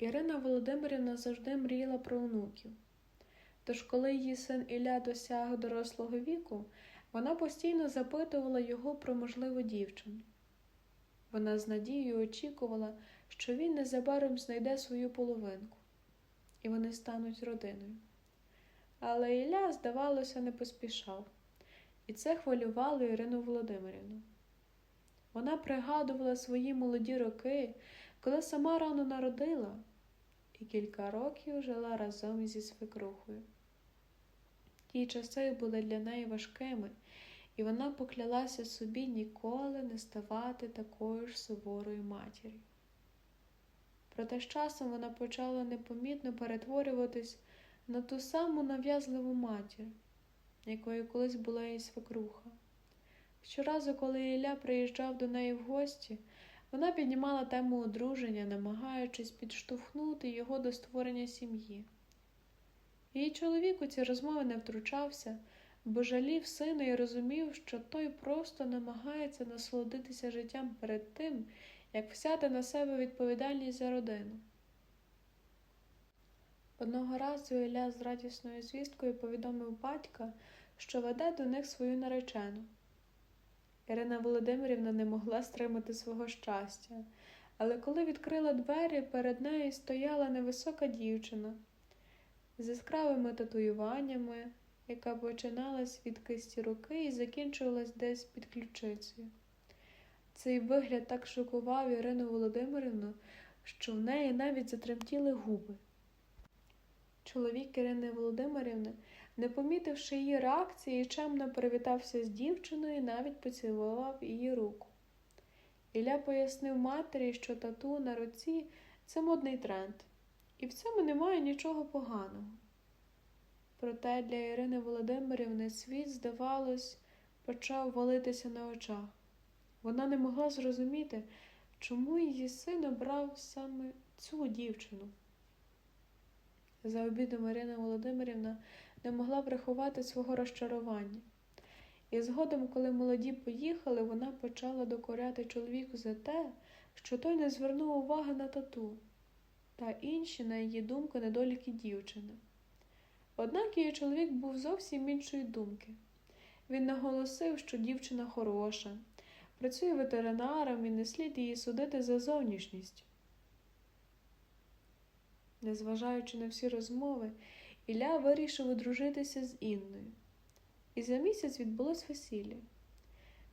Ірина Володимирівна завжди мріяла про онуків. Тож, коли її син Ілля досяг дорослого віку, вона постійно запитувала його про можливу дівчину. Вона з надією очікувала, що він незабаром знайде свою половинку, і вони стануть родиною. Але Ілля, здавалося, не поспішав, і це хвилювало Ірину Володимирівну. Вона пригадувала свої молоді роки, коли сама рано народила, і кілька років жила разом зі свекрухою. Ті часи були для неї важкими, і вона поклялася собі ніколи не ставати такою ж суворою матір'ю. Проте з часом вона почала непомітно перетворюватись на ту саму нав'язливу матір, якою колись була її свекруха. Щоразу, коли Ілля приїжджав до неї в гості, вона піднімала тему одруження, намагаючись підштовхнути його до створення сім'ї. Її чоловік у ці розмови не втручався, бо жалів сина і розумів, що той просто намагається насолодитися життям перед тим, як взяти на себе відповідальність за родину. Одного разу Ілля з радісною звісткою повідомив батька, що веде до них свою наречену. Ірина Володимирівна не могла стримати свого щастя, але коли відкрила двері, перед нею стояла невисока дівчина з яскравими татуюваннями, яка починалась від кисті руки і закінчувалась десь під ключицею. Цей вигляд так шокував Ірину Володимирівну, що в неї навіть затремтіли губи. Чоловік Ірини Володимирівни, не помітивши її реакції, чемно привітався з дівчиною і навіть поцілував її руку. Ілля пояснив матері, що тату на руці це модний тренд, і в цьому немає нічого поганого. Проте для Ірини Володимирівни світ, здавалось, почав валитися на очах. Вона не могла зрозуміти, чому її син обрав саме цю дівчину. За обідом Ірина Володимирівна не могла приховати свого розчарування. І згодом, коли молоді поїхали, вона почала докоряти чоловіку за те, що той не звернув уваги на тату та інші, на її думку, недоліки дівчини. Однак її чоловік був зовсім іншої думки. Він наголосив, що дівчина хороша, працює ветеринаром і не слід її судити за зовнішність. Незважаючи на всі розмови, Ілля вирішив одружитися з Інною. І за місяць відбулось весілля.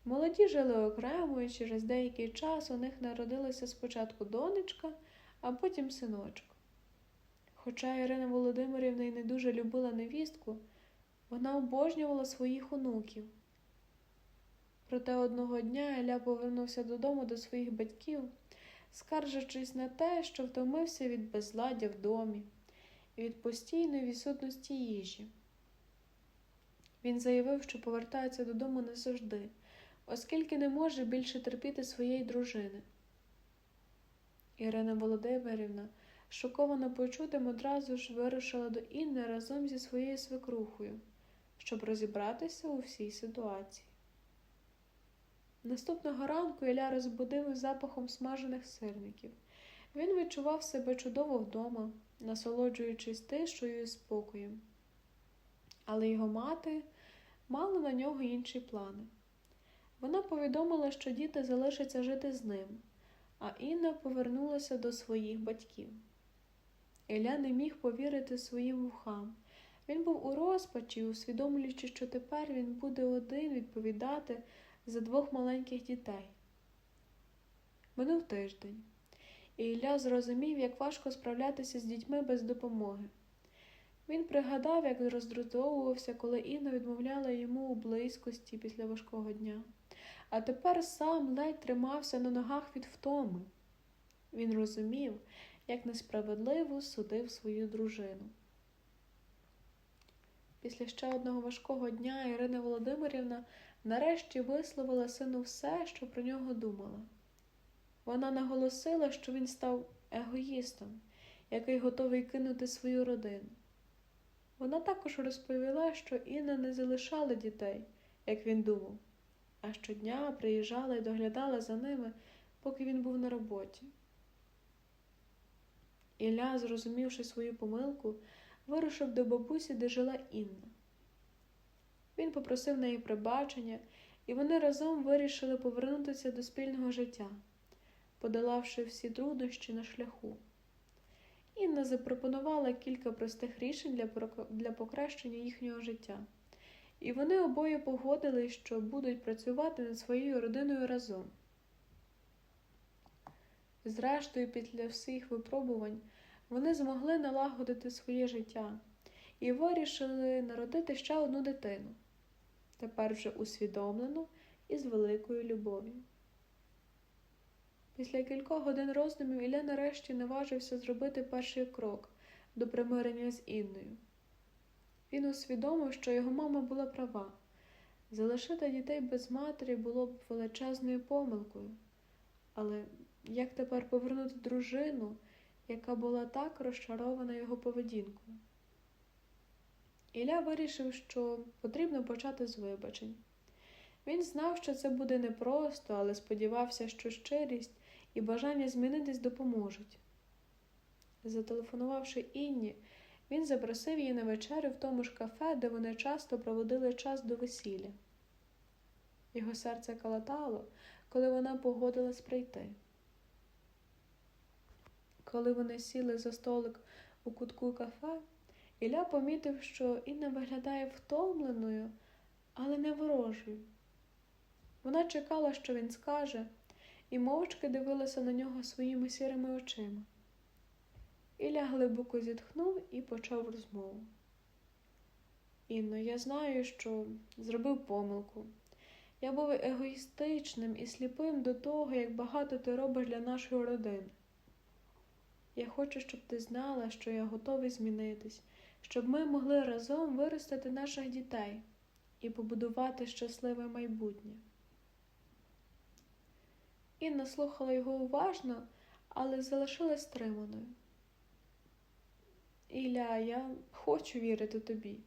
Молоді жили окремо, і через деякий час у них народилася спочатку донечка, а потім синочок. Хоча Ірина Володимирівна й не дуже любила невістку, вона обожнювала своїх онуків. Проте одного дня Ілля повернувся додому до своїх батьків, скаржачись на те, що втомився від безладдя в домі від постійної відсутності їжі. Він заявив, що повертається додому не завжди, оскільки не може більше терпіти своєї дружини. Ірина Володимирівна, шокована почутим, одразу ж вирушила до Інни разом зі своєю свекрухою, щоб розібратися у всій ситуації. Наступного ранку Ілля розбудив запахом смажених сирників. Він відчував себе чудово вдома, насолоджуючись тишою і спокоєм. Але його мати мала на нього інші плани. Вона повідомила, що діти залишаться жити з ним, а Інна повернулася до своїх батьків. Ілля не міг повірити своїм вухам. Він був у розпачі, усвідомлюючи, що тепер він буде один відповідати за двох маленьких дітей. Минув тиждень, і Ілля зрозумів, як важко справлятися з дітьми без допомоги. Він пригадав, як роздратовувався, коли Інна відмовляла йому у близькості після важкого дня, а тепер сам ледь тримався на ногах від втоми. Він розумів, як несправедливо судив свою дружину. Після ще одного важкого дня Ірина Володимирівна нарешті висловила сину все, що про нього думала. Вона наголосила, що він став егоїстом, який готовий кинути свою родину. Вона також розповіла, що Інна не залишала дітей, як він думав, а щодня приїжджала і доглядала за ними, поки він був на роботі. Ілля, зрозумівши свою помилку, вирушив до бабусі, де жила Інна. Він попросив неї пробачення, і вони разом вирішили повернутися до спільного життя, подолавши всі труднощі на шляху. Інна запропонувала кілька простих рішень для, покращення їхнього життя, і вони обоє погодились, що будуть працювати над своєю родиною разом. Зрештою, після всіх випробувань вони змогли налагодити своє життя і вирішили народити ще одну дитину, тепер вже усвідомлену і з великою любов'ю. Після кількох годин роздумів Ілля нарешті наважився зробити перший крок до примирення з Інною. Він усвідомив, що його мама була права. Залишити дітей без матері було б величезною помилкою. Але як тепер повернути дружину, яка була так розчарована його поведінкою? Ілля вирішив, що потрібно почати з вибачень. Він знав, що це буде непросто, але сподівався, що щирість і бажання змінитись допоможуть. Зателефонувавши Інні, він запросив її на вечерю в тому ж кафе, де вони часто проводили час до весілля. Його серце калатало, коли вона погодилась прийти. Коли вони сіли за столик у кутку кафе, Ілля помітив, що Інна виглядає втомленою, але не ворожою. Вона чекала, що він скаже, і мовчки дивилася на нього своїми сірими очима. Ілля глибоко зітхнув і почав розмову. Інно, я знаю, що зробив помилку. Я був егоїстичним і сліпим до того, як багато ти робиш для нашої родини. Я хочу, щоб ти знала, що я готовий змінитись, щоб ми могли разом виростити наших дітей і побудувати щасливе майбутнє. Інна слухала його уважно, але залишилась стриманою. Ілля, я хочу вірити тобі,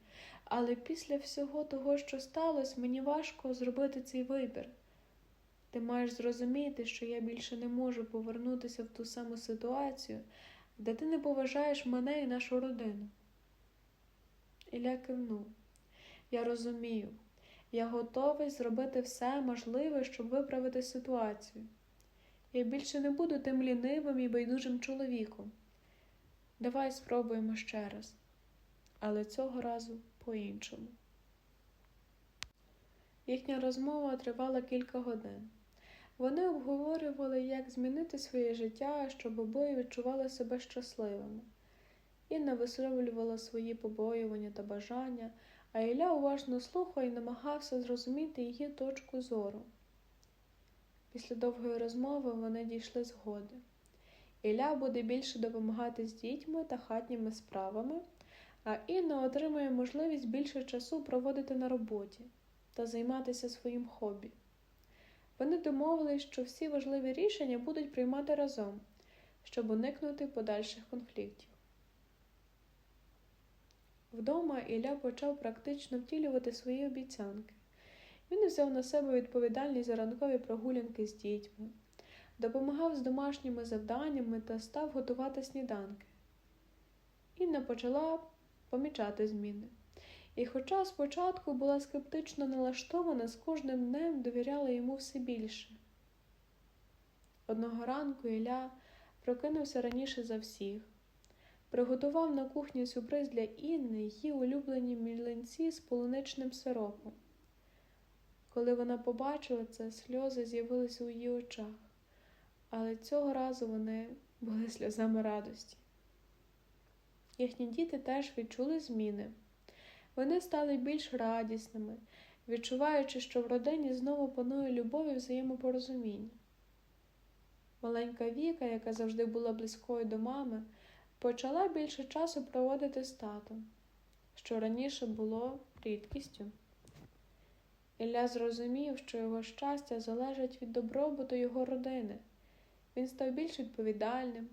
але після всього того, що сталося, мені важко зробити цей вибір. Ти маєш зрозуміти, що я більше не можу повернутися в ту саму ситуацію, де ти не поважаєш мене і нашу родину. Ілля кивнув. Я розумію, я готовий зробити все можливе, щоб виправити ситуацію. Я більше не буду тим лінивим і байдужим чоловіком. Давай спробуємо ще раз, але цього разу по-іншому. Їхня розмова тривала кілька годин. Вони обговорювали, як змінити своє життя, щоб обоє відчували себе щасливими. Інна висловлювала свої побоювання та бажання, а Ілля уважно слухав і намагався зрозуміти її точку зору. Після довгої розмови вони дійшли згоди. Ілля буде більше допомагати з дітьми та хатніми справами, а Інна отримує можливість більше часу проводити на роботі та займатися своїм хобі. Вони домовились, що всі важливі рішення будуть приймати разом, щоб уникнути подальших конфліктів. Вдома Ілля почав практично втілювати свої обіцянки. Він взяв на себе відповідальність за ранкові прогулянки з дітьми, допомагав з домашніми завданнями та став готувати сніданки. Інна почала помічати зміни. І, хоча спочатку була скептично налаштована, з кожним днем довіряла йому все більше. Одного ранку Ілля прокинувся раніше за всіх, приготував на кухні сюрприз для Інни її улюблені мілинці з полуничним сиропом. Коли вона побачила це, сльози з'явилися у її очах, але цього разу вони були сльозами радості. Їхні діти теж відчули зміни. Вони стали більш радісними, відчуваючи, що в родині знову панує любов і взаємопорозуміння. Маленька Віка, яка завжди була близькою до мами, почала більше часу проводити з татом, що раніше було рідкістю. Ілля зрозумів, що його щастя залежить від добробуту його родини. Він став більш відповідальним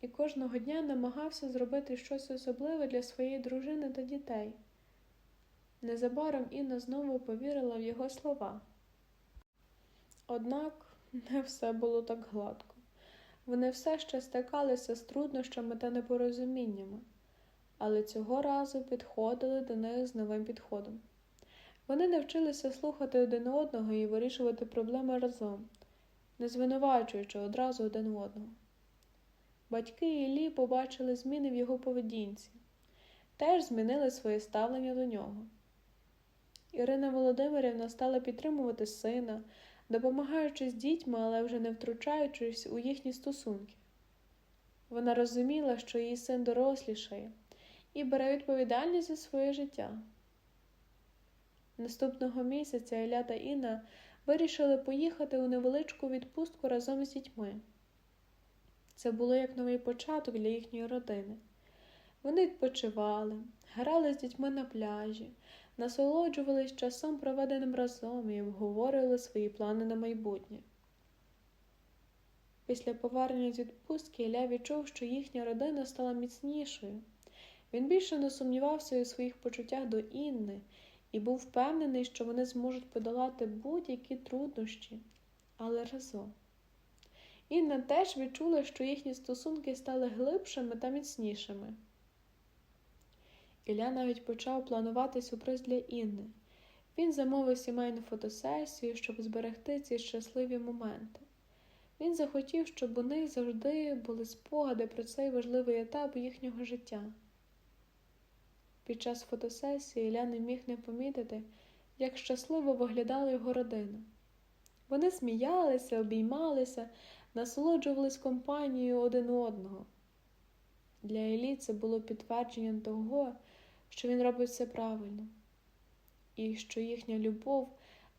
і кожного дня намагався зробити щось особливе для своєї дружини та дітей. Незабаром Інна знову повірила в його слова. Однак не все було так гладко. Вони все ще стикалися з труднощами та непорозуміннями, але цього разу підходили до них з новим підходом. Вони навчилися слухати один одного і вирішувати проблеми разом, не звинувачуючи одразу один одного. Батьки Іллі побачили зміни в його поведінці, теж змінили своє ставлення до нього. Ірина Володимирівна стала підтримувати сина, допомагаючи з дітьми, але вже не втручаючись у їхні стосунки. Вона розуміла, що її син дорослішає і бере відповідальність за своє життя. Наступного місяця Ілля та Інна вирішили поїхати у невеличку відпустку разом з дітьми. Це було як новий початок для їхньої родини. Вони відпочивали, грали з дітьми на пляжі, насолоджувались часом, проведеним разом і обговорювали свої плани на майбутнє. Після повернення з відпустки Ілля відчув, що їхня родина стала міцнішою. Він більше не сумнівався у своїх почуттях до Інни і був впевнений, що вони зможуть подолати будь-які труднощі, але разом. Інна теж відчула, що їхні стосунки стали глибшими та міцнішими. Ілля навіть почав планувати сюрприз для Інни. Він замовив сімейну фотосесію, щоб зберегти ці щасливі моменти. Він захотів, щоб у них завжди були спогади про цей важливий етап їхнього життя. Під час фотосесії Ілля не міг не помітити, як щасливо виглядала його родина. Вони сміялися, обіймалися, насолоджувались компанією один одного. Для Іллі це було підтвердженням того, що він робить все правильно, і що їхня любов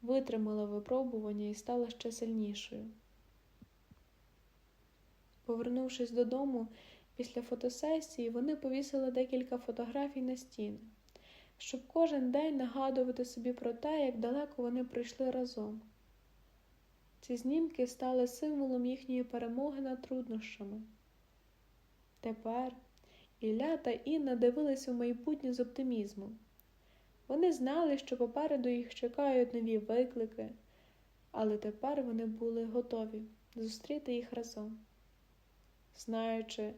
витримала випробування і стала ще сильнішою. Повернувшись додому після фотосесії, вони повісили декілька фотографій на стіни, щоб кожен день нагадувати собі про те, як далеко вони прийшли разом. Ці знімки стали символом їхньої перемоги над труднощами. Тепер Ілля та Інна дивилися в майбутнє з оптимізмом. Вони знали, що попереду їх чекають нові виклики, але тепер вони були готові зустріти їх разом, знаючи,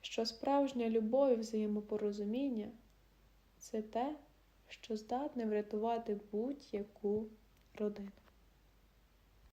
що справжня любов і взаємопорозуміння це те, що здатне врятувати будь-яку родину.